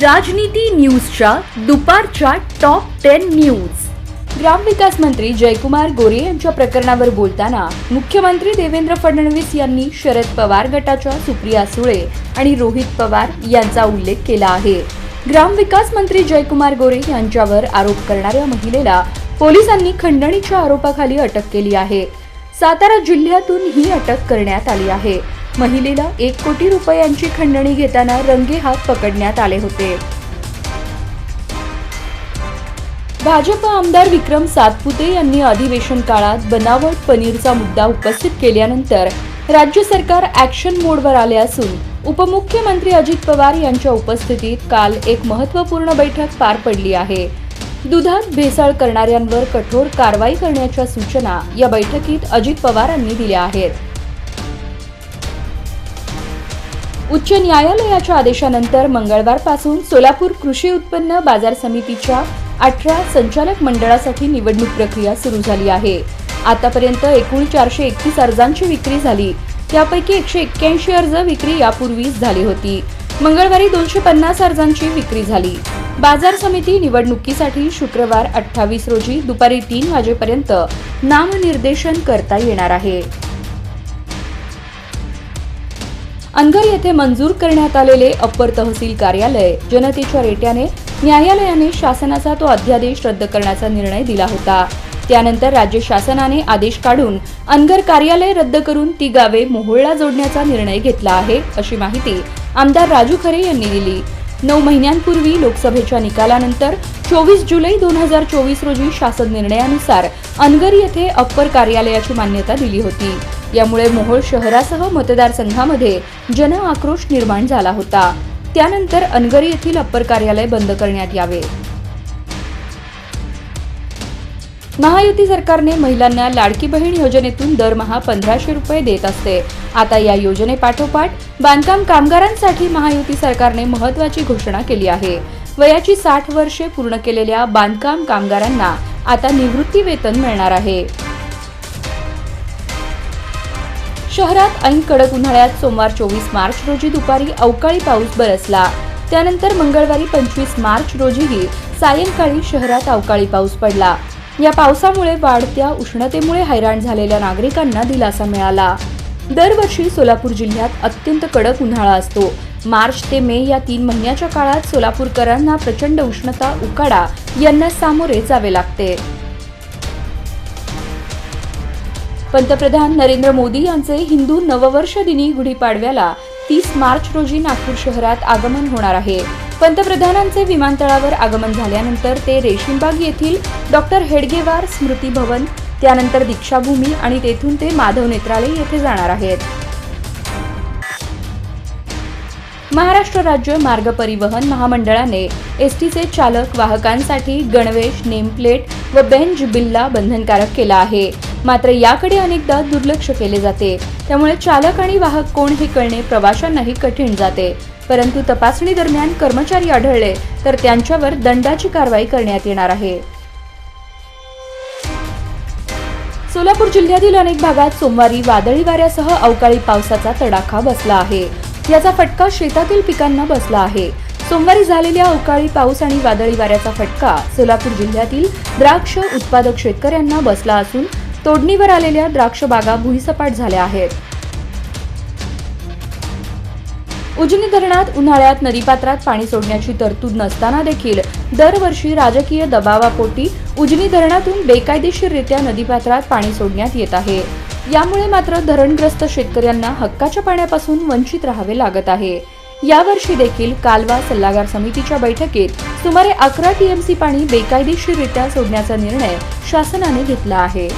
राजनीती न्यूजच्या दुपारच्या टॉप टेन न्यूज. ग्रामविकास मंत्री जयकुमार गोरे यांच्या प्रकरणावर बोलताना मुख्यमंत्री देवेंद्र फडणवीस यांनी शरद पवार गटाच्या सुप्रिया सुळे आणि रोहित पवार यांचा उल्लेख केला आहे. ग्रामविकास मंत्री जयकुमार गोरे यांच्यावर आरोप करणाऱ्या महिलेला पोलिसांनी खंडणीच्या आरोपाखाली अटक केली आहे. सातारा जिल्ह्यातून ही अटक करण्यात आली आहे. महिलेला एक कोटी रुपयांची खंडणी घेताना रंगेहात पकडण्यात आले होते. भाजप आमदार विक्रम सातपुते यांनी अधिवेशन काळात बनावट पनीरचा मुद्दा उपस्थित केल्यानंतर राज्य सरकार ऍक्शन मोडवर आले असून उपमुख्यमंत्री अजित पवार यांच्या उपस्थितीत काल एक महत्त्वपूर्ण बैठक पार पडली आहे. दुधात भेसळ करणाऱ्यांवर कठोर कारवाई करण्याच्या सूचना या बैठकीत अजित पवारांनी दिल्या आहेत. उच्च न्यायालयाच्या आदेशानंतर मंगळवारपासून सोलापूर कृषी उत्पन्न बाजार समितीच्या अठरा संचालक मंडळासाठी निवडणूक प्रक्रिया सुरू झाली आहे. आतापर्यंत एकूण चारशे एकतीस अर्जांची विक्री झाली. त्यापैकी एकशे एक्क्याऐंशी अर्ज विक्री यापूर्वीच झाली होती. मंगळवारी दोनशे पन्नास अर्जांची विक्री झाली. बाजार समिती निवडणुकीसाठी शुक्रवार अठ्ठावीस रोजी दुपारी तीन वाजेपर्यंत नामनिर्देशन करता येणार आहे. अनगर येथे मंजूर करण्यात आलेले अप्पर तहसील कार्यालय जनतेच्या रेट्याने न्यायालयाने शासनाचा तो अध्यादेश रद्द करण्याचा निर्णय दिला होता. त्यानंतर राज्य शासनाने आदेश काढून अनगर कार्यालय रद्द करून ती गावे मोहोळला जोडण्याचा निर्णय घेतला आहे अशी माहिती आमदार राजू खरे यांनी दिली. नऊ महिन्यांपूर्वी लोकसभेच्या निकालानंतर चोवीस जुलै दोन हजार चोवीस रोजी शासन निर्णयानुसार अनगर येथे अप्पर कार्यालयाची मान्यता दिली होती. यामुळे मोहोळ शहरासह मतदारसंघामध्ये जन आक्रोश निर्माण झाला होता. त्यानंतर अनगर येथील अप्पर कार्यालय बंद करण्यात यावे. महायुती सरकारने महिलांना लाडकी बहीण योजनेतून दरमहा पंधराशे रुपये देत असते. आता या योजनेपाठोपाठ बांधकाम कामगारांसाठी महायुती सरकारने महत्वाची घोषणा केली आहे. वयाची साठ वर्षे पूर्ण केलेल्या बांधकाम कामगारांना आता निवृत्ती वेतन मिळणार आहे. शहरात ऐन कडक उन्हाळ्यात सोमवार चोवीस मार्च रोजी दुपारी अवकाळी पाऊस बरसला. त्यानंतर मंगळवारी पंचवीस मार्च रोजीही सायंकाळी शहरात अवकाळी पाऊस पडला. या पावसामुळे वाढत्या उष्णतेमुळे हैराण झालेल्या नागरिकांना दिलासा मिळाला. दरवर्षी सोलापूर जिल्ह्यात अत्यंत कडक उन्हाळा असतो. मार्च ते मे या तीन महिन्याच्या काळात सोलापूरकरांना प्रचंड उष्णता उकाडा यांना सामोरे जावे लागते. पंतप्रधान नरेंद्र मोदी यांचे हिंदू नववर्ष दिनी गुढीपाडव्याला तीस मार्च रोजी नागपूर शहरात आगमन होणार आहे. पंतप्रधानांचे विमानतळावर आगमन झाल्यानंतर ते रेशीमबाग येथील डॉक्टर हेडगेवार स्मृती भवन त्यानंतर दीक्षाभूमी आणि तेथून ते माधव नेत्रालय येथे जाणार आहेत. महाराष्ट्र राज्य मार्ग परिवहन महामंडळाने एसटीचे चालक वाहकांसाठी गणवेश नेमप्लेट व बेंच बिल्ला बंधनकारक केला आहे. मात्र याकडे अनेकदा दुर्लक्ष केले जाते. त्यामुळे चालक आणि वाहक कोण हे कळणे प्रवाशांनाही कठीण जाते. परंतु तपासणी दरम्यान कर्मचारी आढळले तर त्यांच्यावर दंडाची कारवाई करण्यात येणार आहे. सोलापूर जिल्ह्यातील अनेक भागात सोमवारी वादळी वाऱ्यासह अवकाळी पावसाचा तडाखा बसला आहे. याचा फटका शेतातील पिकांना बसला आहे. सोमवारी झालेल्या अवकाळी पाऊस आणि वादळी वाऱ्याचा फटका सोलापूर जिल्ह्यातील द्राक्ष उत्पादक शेतकऱ्यांना बसला असून तोडणीवर आलेल्या द्राक्ष बागा भुईसपाट झाल्या आहेत. उजनी धरणात उन्हाळ्यात नदीपात्रात पाणी सोडण्याची तरतूद नसताना देखील दरवर्षी राजकीय दबावापोटी उजनी धरणातून बेकायदेशीररित्या नदीपात्रात पाणी सोडण्यात येत आहे. यामुळे मात्र धरणग्रस्त शेतकऱ्यांना हक्काच्या पाण्यापासून वंचित राहावे लागत आहे. यावर्षी देखील कालवा सल्लागार समितीच्या बैठकीत सुमारे अकरा टीएमसी पाणी बेकायदेशीररित्या सोडण्याचा निर्णय शासनाने घेतला आहे.